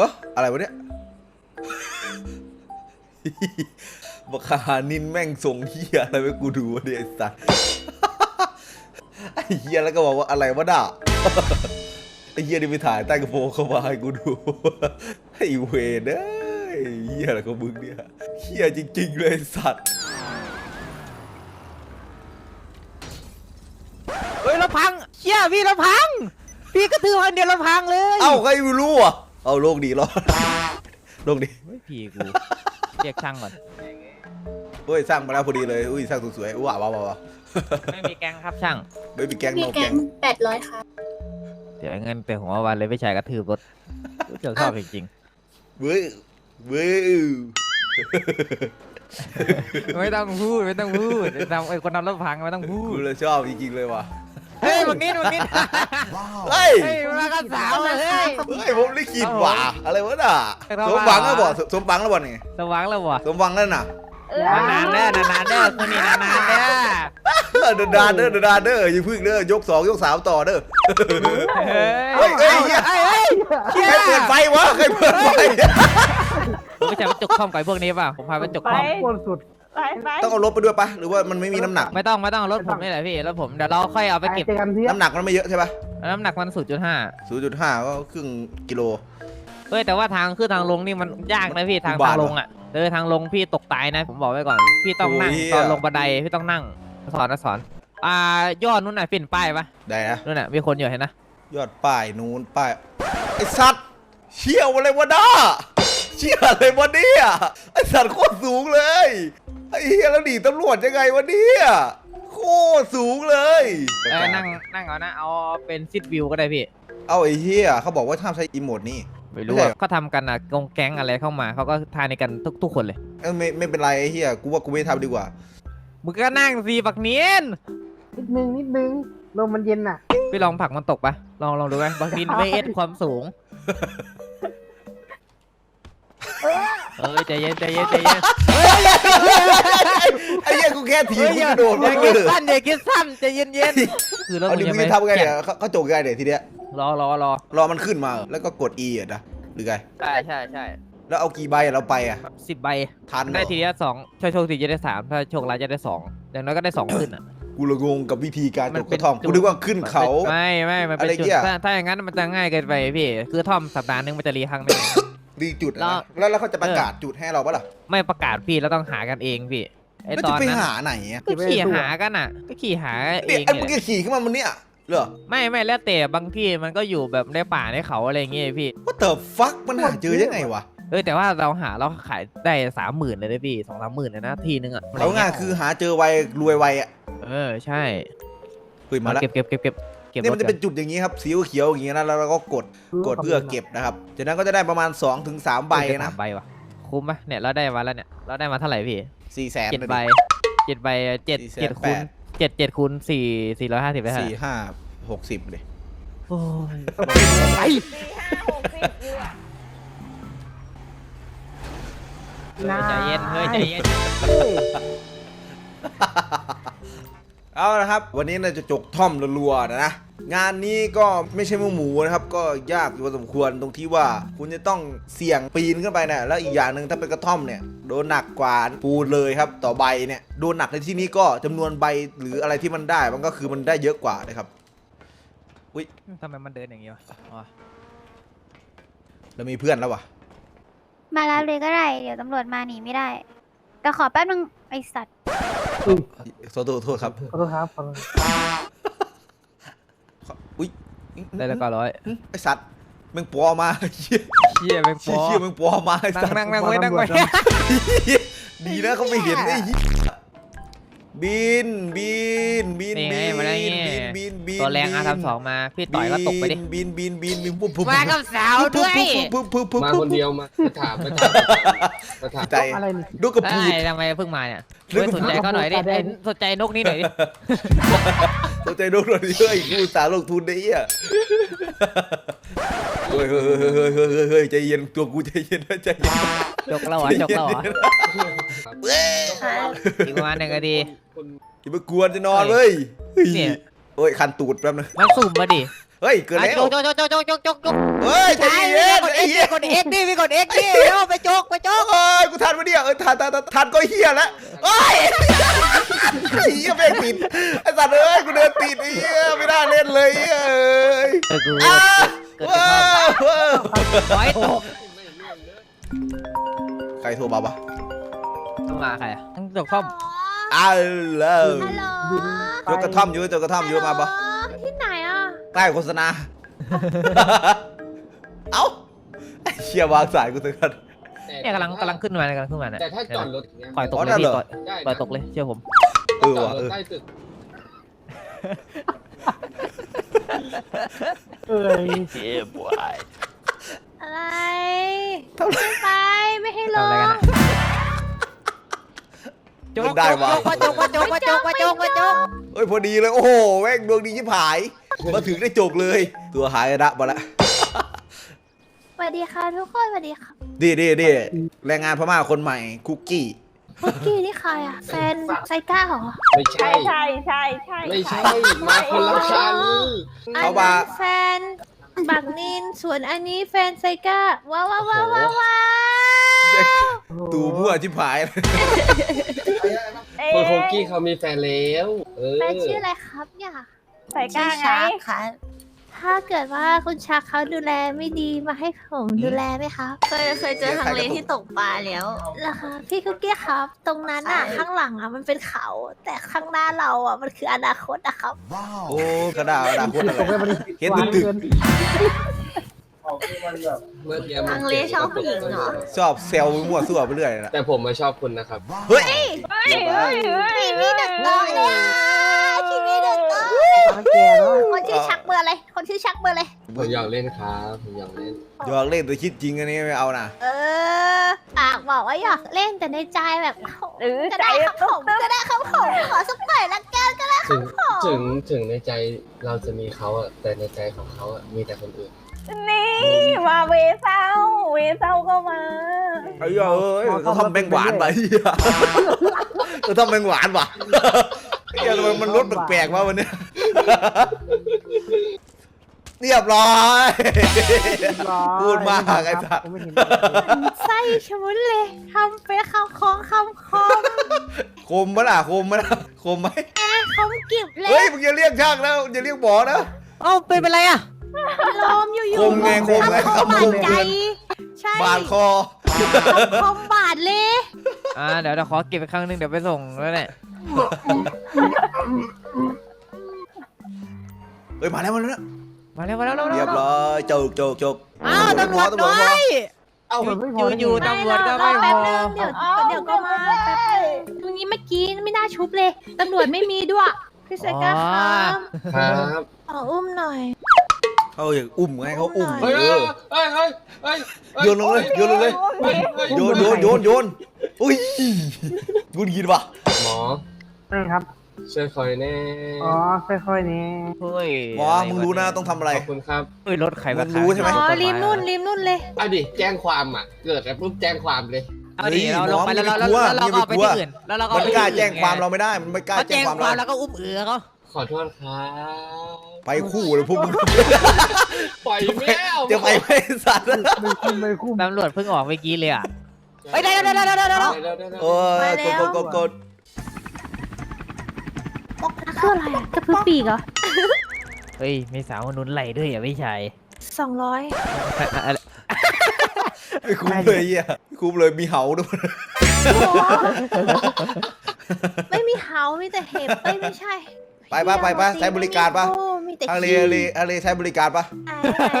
เฮ้ออะไรวะเนี่ยบักหานินแม่งส่งเฮียอะไรไปกูดูวะเนี่ยไอ้สัสไอ้เฮียแล้วก็บอกว่าอะไรวะด่าไอ้เฮียนี่ไปถ่ายใต้กระโปรงเข้ามาให้กูดูไอ้เวรเอ้ยเฮียอะไรของมึงเนี่ยเฮียจริงๆเลยไอ้สัตว์เฮ้ยเราพังเชี่ยพี่เราพัง พี่ก็ถือวันเดียวเราพังเลย เอ้าใครไม่รู้อะ เอาโลกดีรอดโลกดีเฮ้ยพี่กู เรียกช่างก่อน เฮ้ยสร้างมาแล้วพอดีเลย อุ้ยสร้างสวยๆว้าวว้าวว้าวไม่มีแกงครับช่าง ไม่มีแก๊งมีโนแกแก๊งงแปดร้อยค่ะ เดี๋ยวเงินแต่หัววันเลยไม่ใช่กระทืบรถรู้จักชอบจริงเว้ยเว้ยๆ ไม่ต้องพูดไม่ต้องพูดทำไอ้คนทำรถพังไม่ต้องพูกูดเลยชอบจริงๆเลยว่ะ เฮ้ยบางนิดบางนิดเฮ้ย เฮ้ยมากันสาวเลย เฮ้ยเฮ้ยผมลิขิตว่ะอะไรวะน่ะไปทำสอะไรมหวังแล้วบ่สมหวังแล้วบ่นี่สว่างแล้ววะสมหวังแล้วน่ะนานๆเด้อนานๆเด้อคนนี้นานๆเด้อเออเดินดานเด้อเดินดานเด้ออย่าพึ่งเด้อยกสองยกสามต่อเด้อ เฮ้เฮ้ยเฮ้ยเหี้ยเฮ้ย เฮ้ยเชี่ยใครเปิดไฟวะใครเปิดไฟ ผมไม่ใช่ไปจกข้อมไก่พวกนี้ป่ะผมพาไปจกข้อมโคตรสุด ไปไปต้องเอารถไปด้วยปะหรือว่ามันไม่มีน้ำหนัก ไม่ต้องไม่ต้องรถผมนี่แหละพี่รถผมเดี๋ยวเราค่อยเอาไปเก็บเจอกันเพื่อนน้ำหนักมันไม่เยอะใช่ปะน้ำหนักมันศูนย์จุดห้าศูนย์จุดห้าก็ครึ่งกิโลเฮ้ยแต่ว่าทางขึ้นทางลงนี่มันยากนะพี่ทางอุบาทาทงลงอะเออทางลงพี่ตกตายนะผมบอกไว้ก่อน พี่ต้องนั่งโอ้ย ตอนลงบันไดพี่ต้องนั่งสอนนะสอน อ่ายอดนู้นน่ะฟินป้ายปะได้นะ นู้นน่ะมีคนอยู่เห็นนะยอดป้ายนู้นป้ายไอสัตว์เชี่ยวอะไรวะด้า เชี่ยอะไรวะเนี่ยไอสัตว์โคตรสูงเลยไอเฮียแล้วหนีตำรวจยังไงวะเนี่ยโคตรสูงเลยเออนั่งนั่งเอานะเอาเป็นซิดวิวก็ได้พี่ เอาไอเฮียเขาบอกว่าห้ามใช้อีโมดนี่ ไม่รู้ไม่ใช่อะเขาทำกันอะกงแก๊งอะไรเข้ามาเขาก็ทานในกันทุกทุกคนเลย เออไม่ไม่เป็นไรไอเฮียกูว่ากูไม่ทำดีกว่า มึงก็นั่งสีบักเนียนนิดนึงนิดนึงลมมันเย็นน่ะ พี่ลองผลักมันตกปะลองลองดูไหมบักนินเวเอสความสูง เออใจเย็นใจเย็นใจเย็นไอเฮียกูแค่ถีบเฮ้ยกูอย่ากระโดดอย่ามาคิดเลยสั้นอย่าคิดสั้นใจเย็นเย็นๆคือรถเอามึดิงยังมึงไม่จะทำไงเนี่ยเขาเขาโจกยังไงเนี่ยทีเนี้ยรอรอรอรอมันขึ้นมาเหรอแล้วก็กด E อะนะหรือไงใช่ใช่ใช่แล้วเอากี่ใบอะเราไปอะสิบใบทันเหรได้อทีเดียวสองถ้าโชคดีจะได้สามถ้าโชคร้ายจะได้สองอย่างน้อยก็ได้สองขึ้นอะ กูละงงกับวิธีการมัจนกเป็กนระท่อมจุด กูนึกว่าขึ้นเขา ไม่ไม่มันเป็นอะไรจุดเงี้ย ถ้าถ้าอย่างนั้นมันจะง่ายเกินไปพี่ คือท่อมสัปดาห์นึงมันจะรีครั้งหนึง ดีจุดอะแล้นะวแล้วแล้วเขาจะประกาศจุดให้เราปะล่ะไม่ประกาศพี่แล้วต้องหากันเองพี่ไอแล้วตจะอนไปนั้นหาไหนอะก็ขี่หากันอะ ก็ขี่หาเอเนี่ยงไอ้เนี่มึยงจะขี่ขึ้นมามันเนี่ยเหรอ ไม่ไม่แล้วแต่บางที่มันก็อยู่แบบในป่าในเขาอะไรอย่างเงี้ยพี่ว่าเติบฟักมันหาเจอยังไงวะเออแต่ว่าเราหาเราขายได้สามหมื่นเลยนะพี่สองสามหมื่นเลยนะทีนึงอะเอาง่ายคือหาเจอไวรวยไวอะเออใช่เฮ้ยมาแล้วเก็บเก็บเก็บเก็บ เก็บเนี่ยรมัถนจะกัเป็นนจุดอย่างนี้ครับสีเขียวๆอย่างนี้นะแล้วเราก็กดกดเพื่อเก็บนะครับจากนั้นก็จะได้ประมาณ2-3ถึง3ใบเออนะสามใบวะคุ้มไหมเนี่ยเราได้มาแล้วเนี่ยเราได้มาเท่าไหร่พี่สี่แสนเจ็ดใบเจ็ดใบเจ็ดสี่แสนเจ็ดคูณแปดเจ็ดเจ็ดคูณสี่สี่ร้อยห้าสิบได้เท่าไหสี่ร่ห้าหกสิบเลยโอ้ยไปเฮ้ยใจเย็นเฮ้ยใจเย็น เอาละครับ วันนี้เราจะจกท่อมรัวๆนะนะงานนี้ก็ไม่ใช่หมูหมูนะครับ ก็ยากอยู่พอสมควรตรงที่ว่าคุณจะต้องเสี่ยงปีนขึ้นไปนะแล้วอีกอย่างหนึ่งถ้าเป็นกระท่อมเนี่ยโดนหนักกว่าปูนเลยครับ ต่อใบเนี่ยโดนหนักในที่นี้ก็จำนวนใบหรืออะไรที่มันได้ มันก็คือมันได้เยอะกว่านะครับทำไมมันเดินอย่างงี้วะอ๋อเรามีเพื่อนแล้ววะมารับเลยก็ได้ เดี๋ยวตำรวจมาหนีไม่ได้ แต่ขอแป๊บนึงไอสัตว์โทษโทษโทษครับขอโทษครับขอโทษอุ้ยได้แล้วก็ร้อยไอสัตว์แมึงปอมาเชี่ยเชี่ยแม่งปเชี่ยอเชี่ยแมึงปอมาไอนั่สังตว์นั่งนั่งไว้นั่งไว้ดีนะเขาไม่เห็นไอ้เหี้ย บินบินบินนี่ไงบินมาแล้วบินี่นบินบินตัวแรงอาทำสองมา พี่ต่อยก็ตกไปดิ บินบินบินบินปุ๊บปุ๊บมากับสาวด้วยปุ๊บปุ๊บปุ๊บมาปุ๊บคนเดียวมามาถามมาถามมาถามใจอะไรนี่ ดูกระไอ้พูดยทำไมเพิ่งมาเนี่ยเรื่องเฮ้ยสนใจก็หน่อยดิไอ้สนใจนกนี้หน่อยดิ ตัวใจดูหน่อยเฮ้ยกูอุตสาห์ลงทุนได้เหี้ย เฮ้ยเฮ้ยเฮ้ยเฮ้ยเฮ้ยเฮ้ยเฮ้ยใจเย็นตัวกูใจเย็นนะใจเย็นจกเราเหรอจกเราเหรอเว้ยอีกประมาณหนึ่งนาทีคนอย่าไปกวนจะนอนเลยเฮ้ยเนี่ย เฮ้ยคันตูดแป๊บนึงมันสุ่มมาดิเฮ้ยเกิดอะแล้วจกจกจกจกจกจกจกเฮ้ยใจเย็นกดไอ้เอเหี้ยกดดเอ็กดิพี่กดเอ็กดิเอาไปโจกไปโจกเอ้ยกูทันมาเนี่ยเอ้ยทันทันทันทันก็เฮียแล้วเอ้ยไอ้เฮียแม่งติดไอ้สัตว์เอ้ยกูเดินติดไอ้เฮียไม่น่าเล่นเลยเอ้ย เออกูอ้าเกิดว้า จะวถอยตกใครโทรมาปะต้องมาใครอะต้องจกท่อมอ้าวเลิกฮัลโหลยกกระท่อมอยู่ยกกระท่อมอยู่มาปะที่ไหนอะใกล้โฆษณา เอ้าไอ้เชียวางสายกูถึงกันเนี่ยกำลังกำลังขึ้นมาเนี่ยกำลังขึ้นมาเนี่ยแต่ถ้าจอดรถอย่างเงี้ยปล่อยตกอ๋อเลยนั่นพี่เหรอปล่อยได้นะปล่อยตกเลยเชื่อผม เออจอดว่ะรเอถอ ใต้ตึก เอ้ยอะไรไม่ไปไม่ให้ลทำอะไรงกันอะโจกมันได้วะโจกโจกโจกโจกโจกโจกโจกเอ้ยพอดีเลยโอ้โหแม่งดวงดีชิบหาย มาถึงได้จกเลย ตัวหายระมาละสวัสดีค่ะทุกคนสวัสดีค่ะดีดีดีแรงงานพม่าคนใหม่คุกกี้ คุกกี้นี่ใครอะแฟนไซก้าเหรอไม่ใช่ ใช่ใช่ใช่ใช่ ไม่ใช่ มาคนละคันอันเขามานั้นแฟนบักนินส่วนอันนี้แฟนไซก้าว้าวว้าวว้าวว้าวว้าวตูมั่วชิบหายเอ๊ะคนโคกี้เขามีแฟนแล้ว เออ แฟนชื่ออะไรครับเนี่ย ใส่กล้าไงค่ะ ถ้าเกิดว่าคุณชาเขาดูแลไม่ดีมาให้ผมดูแลไหมครับเคยเคยเจอทางเลที่ตกปลาแล้วเหรอคะพี่คุกกี้ครับ ตรงนั้นอะข้างหลังอะมันเป็นเขา แต่ข้างหน้าเราอะมันคืออนาคตนะครับ โอ้กระดาษกระดาษคนอะตกไปไรมันเห็นวางตึกเกินเมื่อกี้มันทางเลชอบผู้หญิงเหรอชอบเซลล์มั่วซั่วไปเรื่อยนะแต่ผมมาชอบคุณนะครับ เฮ้ย เฮ้ย เฮ้ยเฮ้ยทีวีเด็กโตเลยอะทีวีเด็กโต ตาแก่แล้วคนชื่อชักเบอร์อะไรคนชื่อชักเบอร์อะไรผมอยากเล่นครับผมอยากเล่นหยอกเล่นแต่คิดจริงอันนี้ไม่เอานะเออปากบอกว่าอยากเล่นแต่ในใจแบบหรือก็ใจได้ครับผมก็ได้ครับผมขอสักหน่อยละกันก็ได้ถึงถึงถึงในใจเราจะมีเขาอะแต่ในใจของเขาอะมีแต่คนอื่น นี่มาเวเศร้าเวเศร้าก็มา ไอ้เหี้ยเอ้ยเขาทำแบงหวานไปเหี้ยเขาทำแบงหวานว่ะเฮียทำไมมันรสแปลกๆวะวันเนี้ย เรียบร้อย พูดมากไอ้สัสผมไม่เห็นไส้ชะมุนเลยทำเป็นคำคองคำคอมคมปะล่ะคมปะล่ะคมไหมคมกิบเลเฮ้ยยมึงอย่าเรียกช่างนะอย่าเรียกหมอนะ เอ้าเป็นเป็นไรอะลมอยู่ๆคมไงคมไงคมบาดใจ ใช่บาดคอ คมบาดเลย อ่าเดี๋ยวเดี๋ยวขอเก็บอีกครั้งหนึงเดี๋ยวไปส่งแล้วเนี่ย เฮ้ยมาแล้วมาแล้วมาแล้วมาแล้วมาแล้วเรียบร้อยจกจกจกอ้าวตำรวจตำรด้ววจยเอ้ามันไม่พออยู่อยู่ตำรวจก็ไม่พแป๊บอนึงเดี๋ยวเดี๋ยวก็มาแป๊บนึงตรงนี้เมื่อกี้ไม่น่าชุบเลยตำรวจไม่มีด้วยพี่เซก้าครับครับขออุ้มหน่อยเขาอยากอุ้มไงเขาอุ้มเฮ้ยเอเฮ้ยอเฮ้ยเฮ้ยเฮ้ยโยนลงเลยโยนลงเลยเฮ้ยเฮ้ยโยนโยนโยนโยนอุ้ยกุนกินว่ะหมอนี่ครับ ช่วยคอยแน่อ๋อ ค่อยๆนี่เฮ้ยหมอมึงรู้นะต้องทำอะไร ขอบคุณครับเฮ้ยรถใครมามึงรู้ใช่ไหม อ๋อริมนู่นริมนู่นเลย เอาดิแจ้งความอะ เกิดอะไรปุ๊บแจ้งความเลย เอาดิเฮ้ยเราลงไปหมอแล้วเรามึงแล้วเราอย่าก็ไปเอาไปกลัวที่อื่นแล้วเราก็มันไม่กล้าแจ้งความเราเราไม่ได้ มันไม่กล้าเขาแจ้แจ้งงความควาเรามแล้วก็อุ้มเอือเขาขอโทษครับไปคู่เลยพวกมึงปล่อยแมวจะไปไม่สัตว์ไม่คุ้มไม่คุ้มตำรวจเพิ่งออกเมื่อกี้เลยอะเฮ้ยได้ได้ได้ได้ได้ได้เร็วเร็วเร็วโอ้ยมาแล้กวดกดกด คืออะไรอะกระพือปีกเหรอเฮ้ยมีสาวคนนุ้นไหลด้วยอะพี่ชายสองร้อยอะไรไม่คุ้มเลยเหี้ยไม่คุ้มเลยมีเหาด้วยไม่มีเฮามีแต่เห็บเอ้ยไม่ใช่ไปปะไปปะใช้บริการปะโอ้มีแต่อะไรขี้อะไรอะไรใช้บริการปะไหน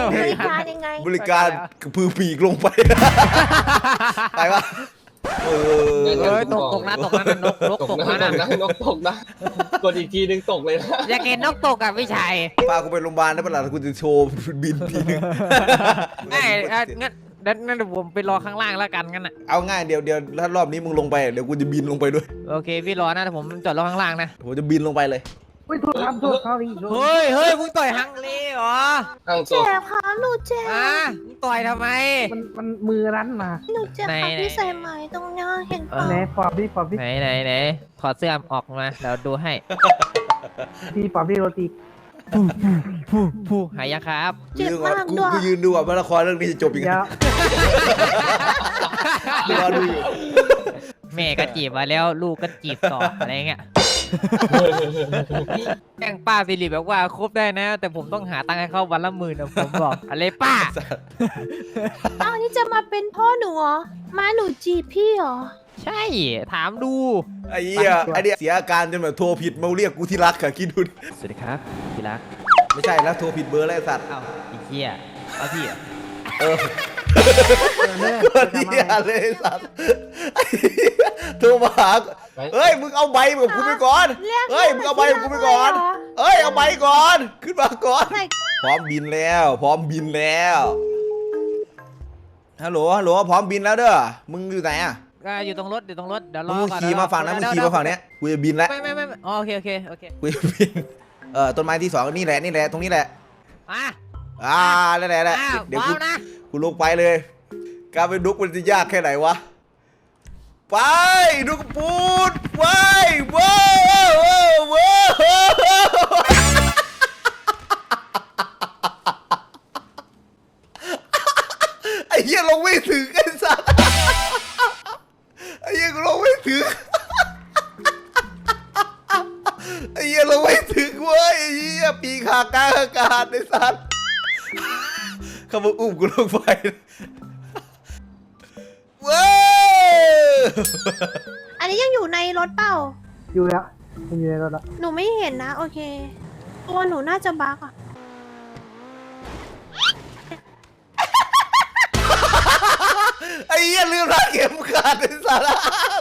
ๆบริการยังไง บริการกระพือปีกลงไป ไปปะ เออเฮ้ยตกตกนะตกนะนกนกตตกกนะนะตกนะนกตกนะกดอีกทีนึงตกเลยนะอยากเห็นนกตกอะพี่ชายพากูไปโรงพยาบาลได้ปะล่ะกูจะโชว์บินทีนึงไอ้อะงั้นงั้นงั้นเดี๋ยวผมไปรอข้างล่างแล้วกันงั้นอะเอาง่ายเดี๋ยวเดี๋ยวถ้ารอบนี้มึงลงไปเดี๋ยวกูจะบินลงไปด้วย โอเคพี่รอนะแต่ผมจอดรอข้างล่างนะผมจะบินลงไปเลย อุ้ยโทษครับโทษเขาอีกโทษเฮ้ยเฮ้ยมึงต่อยฮังเลเหรอข้างตเจ็กบค่ะหนูเจ็บอะมึงต่อยทำไม มันมันมือรั้นมาหนูเจ็บไหนค่ะไหนพี่ใส่ไหมตรงเนี้ยเห็นเอปะอไหนปอบดิปอบดิไหนไหนไหนถอดเสื้อออกมาเดี๋ยวดูให้พี่ปอบดิโรตีผู้ผู้ผู้หายยังครับ เจ็บยืนก่อนมากกูด้วยกูยืนดูว่าละครเรื่องนี้จะจบยังไงเดี๋ยวรอดูอยู่แม่ก็จีบมาแล้วลูกก็จีบต่ออะไรเงี้ย แกล้งป้าสิริแบบว่าคบได้นะ แต่ผมต้องหาตังค์ให้เขาวันละหมื่นนะผมบอก อะไรป้า อ้าวนี่จะมาเป็นพ่อหนูเหรอมาหนูจีบพี่เหรอ ใช่ ถามดู ไอ้เหี้ยไอ้เนี่ยเสียอาการจนแบบโทรผิดมาเรียกกูที่รักอะคิดดูสวัสดีครับที่รักไม่ใช่แล้วโทรผิดเบอร์แล้วไอ้สัตว์ เอ้าอีเหี้ยเอาพี่อะเออเลิ กก็เหี้ยเลยไอ้สัตว์ไอ้เหี้ยโทรมาหาเฮ้ยมึงเอาใบกับกูไปก่อนเรียกเฮ้ยมึงเอาใบกับกูไปก่อนเหรอเฮ้ยเอาใบก่อน ขึ้นมาก่อนใส่พร้อมบินแล้ว พร้อมบินแล้วฮัลโหลฮัลโหลพร้อมบินแล้วเด้อ มึงอยู่ไหนอะก็อยู่ตรงรถอยู่ตรงรถเดี๋ยวรอมึงก่อนขี่มาฝั่งนั้นมึงขี่มาฝั่งเนี้ยกูจะบินแล้วไม่ไม่ไม่ไม่อ๋อโอเคโอเคโอเคกูจะบินเออต้นไม้ที่สองนี่แหละนี่แหละตรงนี้แหละมาอ่านั่นแหละนั่นแหละอ้าวเดี๋ยวว้ากูวนะ กูลงไปเลย การเป็นดุกมันจะยากแค่ไหนวะ ไปดุกปูดไปว้าวว้าวว้าวไอ้เหี้ยลงไม่ถึงไอ้สัสไอ้เหี้ยกูลงไม่ถึงไอ้เหี้ยลงไม่ถึงเว้ยไอ้เหี้ยปีขากลางอากาศไอ้สัส เขามาอุ้มกูลงไปว้าวอันนี้ยังอยู่ในรถเปล่า อยู่แล้วไม่มีอะไรแล้วละหนูไม่เห็นนะ โอเค ตัวหนูน่าจะบักอะไอ้เหี้ยลืมรัดเข็มขัดไอ้สาระ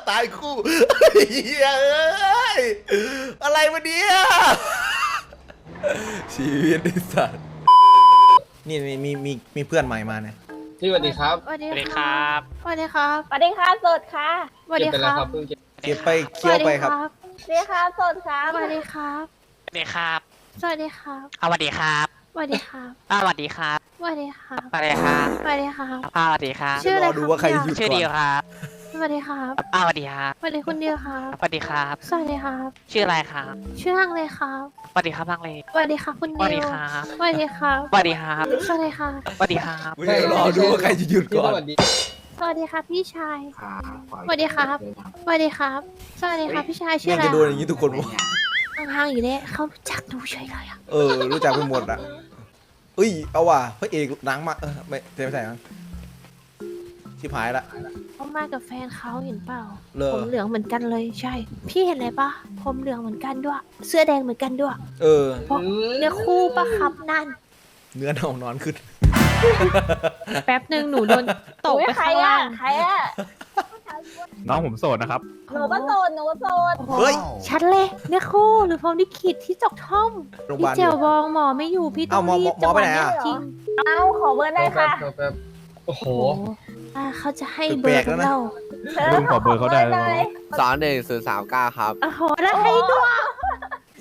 ตายคู่ไอ้เหี้ยเอ้ยอะไรวะเนี่ยชีวิตไอ้สัตว์ นี่มีมีมีมีเพื่อนใหม่มาเนี่ยพี่สวัสดีครับสวัสดีครับสวัสดีครับสวัสดีค่ะสดค่ะสวัสเก็บดีไปคแล้วรับครับเพิ่งเก็บเก็บไปเคี้ยวไปครับ สวัสดีค่ะสดครับสวัสดีครับ สวัสดีครับสวัสดีครับอ่าสวัสดีครับสวัสดีครับอ่าสวัสดีครับสวัสดีครับ สวัสดีครับสวัสดีครับอ่าสวัสดีครับ ชื่ออะไรรอดูว่าใครครับหยุดชื่อก่อนเดียวครับส วัสดีครับอ่าสวัสดีครับสวัสดีคุณเดียวครับสวัสดีครับ สวัสดีครับ ชื่ออะไรครับชื่อฮังเลยครับสวัสดีครับบางเลสวัสดีค่ะคุณสเดีวัสดียวครับสวัสดีครับสวัสดีครับสวัสดีค่ะสวัสดีครับไม่ได้รอดูว่าใครจะหยุดพี่ก่อสนวัสดีสวัสดีครับพี่ชายสวัสดีครับสวัสดีครับสวัสดีครับพี่ชายชื่อแม่งอะไรจะโดนอย่างนี้ทุกคนวะห่างๆอยู่เนี่ยเขารู้จักดูเฉยเลยอะเออรู้จักไปหมดอะเอ้ยเอาว่ะพระเอกหนังมาเออไม่ไม่ใช่มั้งชิบหายละ เขามากับแฟนเขาเห็นเปล่าเลอผมเหลืองเหมือนกันเลยใช่ พี่เห็นอะไรปะผมเหลืองเหมือนกันด้วย เสื้อแดงเหมือนกันด้วยเออ เพราะเนื้อคู่ปะครับนั่น เนื้อเน่านอนขึ้น แป๊บหนึ่งหนูโดนตกอุ๊ยไปใครข้างอะล่างใครอะน้องผมโสดนะครับ หนูก็โสดหนูก็โสดโอ้โหเฮ้ย ชัดเลยเนื้อคู่หรือพรหมลิขิตที่จกท่อมโรงพยาพี่บาล เจลบองหมอไม่อยู่พี่ต้อเอ้างหมอรีบหมอไปไหนอะ จริง เอาขอเบอร์ได้ค่ะแป๊บแป๊บโอ้โห โอ้โหอ่าเขาจะให้เบแปอลร์กๆกัแล้วนะนเราลุงขอเบอร์เขาได้ไหมหน่อยสองหนึ่งศูนย์สามเก้าครับ โอ้โหแล้วให้ด้วย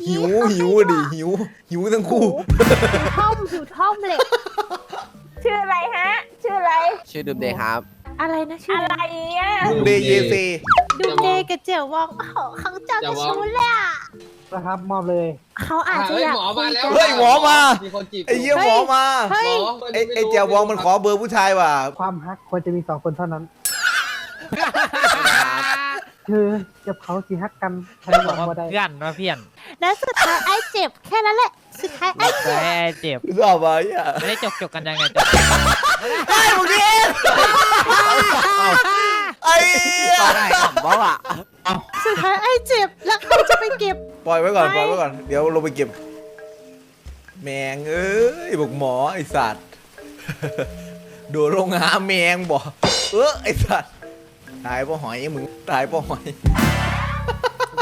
หิวหิวอะดิหิว หิวทั้งคู่หิวท่อมหิวท่อมเหล็ก ชื่ออะไรฮะ ชื่ออะไร ชื่อดุมเดย์ครับ อะไรนะชื่ออะอะไรไรอะลุงเดย์เยเซ ดูเน กับเจียววองโอ้โหเขาเจ้าเจีจะยววองชูเลยอะนะครับ มอบเลยเขาอาจจะเฮ้ยอยากหมอมาแล้วคุยกันเฮ้ยหมอมา มีคนจีบไอ้เหี้ยหมอมาเฮ้ยหมอไอ้ไอ้เจียววองมันขอเบอร์ผู้ชายว่ะความฮักควรจะมีสองคนเท่านั้นเธอกับเขาสิฮักกันใครหบวัอกงว่าว่าได้เพื่อนว่าเพื่อนแล้วสุดท้ายไอ้เจ็บแค่นั้นแหละสุดท้ายไอ้แต่เจ็บเจ็บชอบอะไอ้เหี้ยไม่ได้จบจบกันยังไงจบไอ้พวกนี้ ไอ้เหี้ยได้ขำบ้าอะสุดท้ายไอ้เจ็บแล้วเขาจะไปเก็บ ปล่อยไว้ก่อนไม่ปล่อยไว้ก่อน เดี๋ยวลงไปเก็บ แมงเอ้ยบอกหมอไอสัตว์ โดนลงหาแมงบอกเออไอสัตว์ ตายเพราะหอยมึง ตายเพราะหอย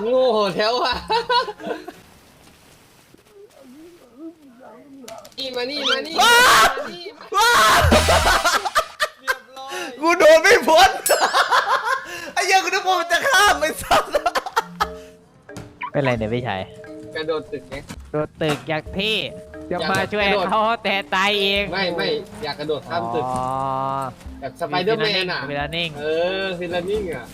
โง่แถวอะนี่มานี่มานี่ว้ามานี่มา กูโดนไม่พ้น ไอ้เหี้ยังกูนึกว่ามันจะข้ามไอสัตว์เป็นไรเนี่ยพี่ชายกระโดดตึกไง โดดตึกอยากที่จะอยากมาช่วยกระโดด เขาแต่ตายเองไม่ไม่อยากกระโดดข้ามตึกอ๋อแบบสไปเดอร์แมนอะ เวลานิ่งเออฟิลลานิ่งอะ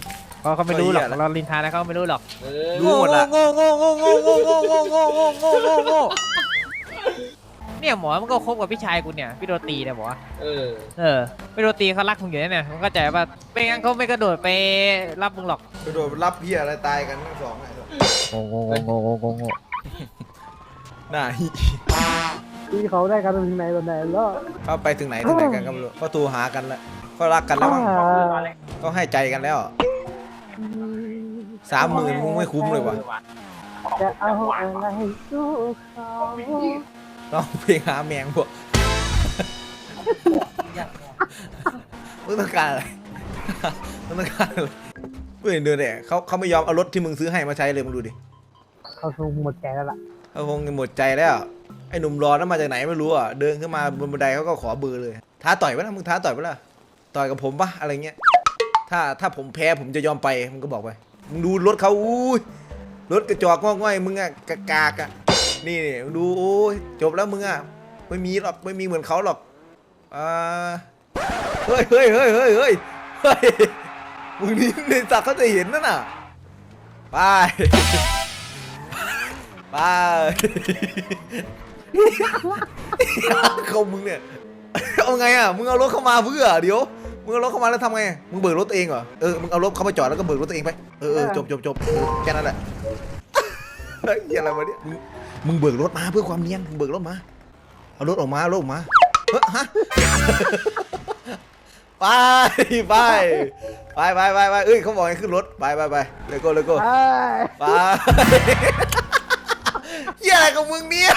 เพราะเขาไม่รู้หรอกเราลินทานะเขาไม่รู้หรอก เออรู้หมดละ โง่โง่โง่โง่โง่โง่โง่โง่โง่โง่โง่โง่ เนี่ยหมอมันก็คบกับพี่ชายกูเนี่ยพี่โดตีเนี่ยหมอเออ เออพี่โดตีเขารักมึงอยู่แน่เนี่ยมึงก็ใจป่ะไม่งั้นเขาไม่กระโดดไปรับมึงหรอกกระโดนรับพี่อะไรตายกันทั้งสองไอ้สัสโง่โง่โง่โง่โง่โง่หน้าฮีที่เขาได้กันถึงไหนตอนไหนแล้วเขาไปถึงไหนถึงไหนกันก็ไม่รู้ก็ตูหากันแล้วก็รักกันแล้วมั้งก็ให้ใจกันแล้วสามหมื่นมึงไม่คุ้มเลยวะจะเอาอะไรสู้เขา ต้องเพลงหาแมงพวกมึงต้องการอะไรมึงต้องการอะไรกูเห็นเดินเนี่ยเขาเขาไม่ยอมเอารถที่มึงซื้อให้มาใช้เลยมึงดูดิเขาคงหมดใจแล้วล่ะเขาคงหมดใจแล้วไอ้หนุ่มรอนั้นมาจากไหนไม่รู้อะเดินขึ้นมาบนบันไดเขาก็ขอเบอร์เลย ท้าต่อยปะนะมึงท้าต่อยปะล่ะต่อยกับผมปะอะไรเงี้ยถ้าถ้าผมแพ้ผมจะยอมไปมึงก็บอกไปมึงดูรถเขาอุ้ยรถกระจอกงอกง่อยมึงอะกากากอะ นี่นี่มึงดูโอ้ยจบแล้วมึงอะไม่มีหรอกไม่มีเหมือนเขาหรอกอ่าเฮ้ยเฮ้ยเฮ้ยเฮ้ยเฮ้ยเฮ้ยมึงนี่ในสัตว์เขาจะเห็นนั่นน่ะไปไปเขามึงเนี่ยเอาไงอะมึงเอารถเข้ามาเพื่อเดี๋ยวมึงเอารถเข้ามาแล้วทำไง มึงเบิกรถตัวเองเหรอ เออ มึงเอารถเข้ามาจอดแล้วก็เบิกรถตัวเองไป เออเออจบจบจบเออแค่นั้นแหละเฮ้ยอะไรวะเนี่ย มึงมึงเบิกรถมาเพื่อความเนียนมึงเบิกรถมา เอารถออกมาเอารถออกมาเฮ้ยฮะ ไปไปไปไปไปไปเอ้ยเขาบอกให้ขึ้นรถไปไปไปเลยโก้เลยโก้ไอ้ไปเฮียอะไรของมึงเนี่ย